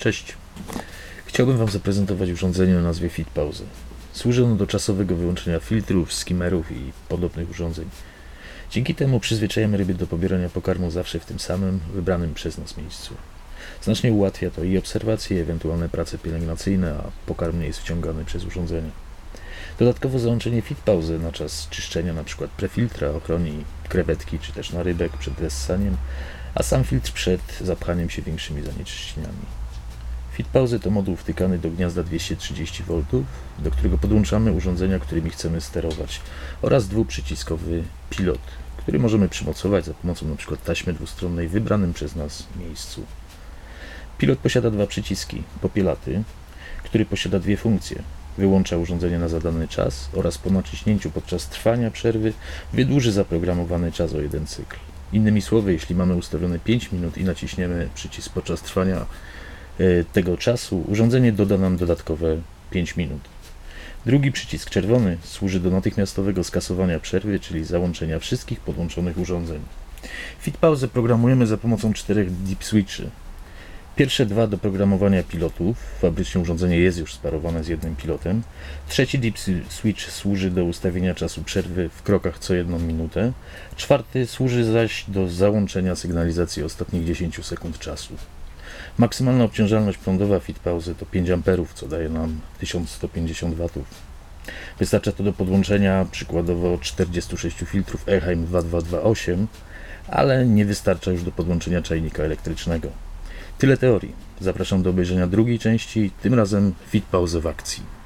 Cześć. Chciałbym Wam zaprezentować urządzenie o nazwie Fit Pause. Służy ono do czasowego wyłączenia filtrów, skimmerów i podobnych urządzeń. Dzięki temu przyzwyczajamy ryby do pobierania pokarmu zawsze w tym samym, wybranym przez nas miejscu. Znacznie ułatwia to i obserwacje, i ewentualne prace pielęgnacyjne, a pokarm nie jest wciągany przez urządzenie. Dodatkowo załączenie Fit Pause na czas czyszczenia np. prefiltra ochroni krewetki czy też narybek przed wessaniem, a sam filtr przed zapchaniem się większymi zanieczyszczeniami. Fit Pause to moduł wtykany do gniazda 230V, do którego podłączamy urządzenia, którymi chcemy sterować oraz dwuprzyciskowy pilot, który możemy przymocować za pomocą np. taśmy dwustronnej w wybranym przez nas miejscu. Pilot posiada dwa przyciski, popielaty, który posiada dwie funkcje. Wyłącza urządzenie na zadany czas oraz po naciśnięciu podczas trwania przerwy wydłuży zaprogramowany czas o jeden cykl. Innymi słowy, jeśli mamy ustawione 5 minut i naciśniemy przycisk podczas trwania tego czasu, urządzenie doda nam dodatkowe 5 minut. Drugi przycisk czerwony służy do natychmiastowego skasowania przerwy, czyli załączenia wszystkich podłączonych urządzeń. Fit Pause programujemy za pomocą czterech deep switchy. Pierwsze dwa do programowania pilotów. Fabrycznie urządzenie jest już sparowane z jednym pilotem. Trzeci deep switch służy do ustawienia czasu przerwy w krokach co jedną minutę. Czwarty służy zaś do załączenia sygnalizacji ostatnich 10 sekund czasu. Maksymalna obciążalność prądowa Fit Pause to 5 A, co daje nam 1150 W. Wystarcza to do podłączenia przykładowo 46 filtrów Eheim 2228, ale nie wystarcza już do podłączenia czajnika elektrycznego. Tyle teorii. Zapraszam do obejrzenia drugiej części, tym razem Fit Pause w akcji.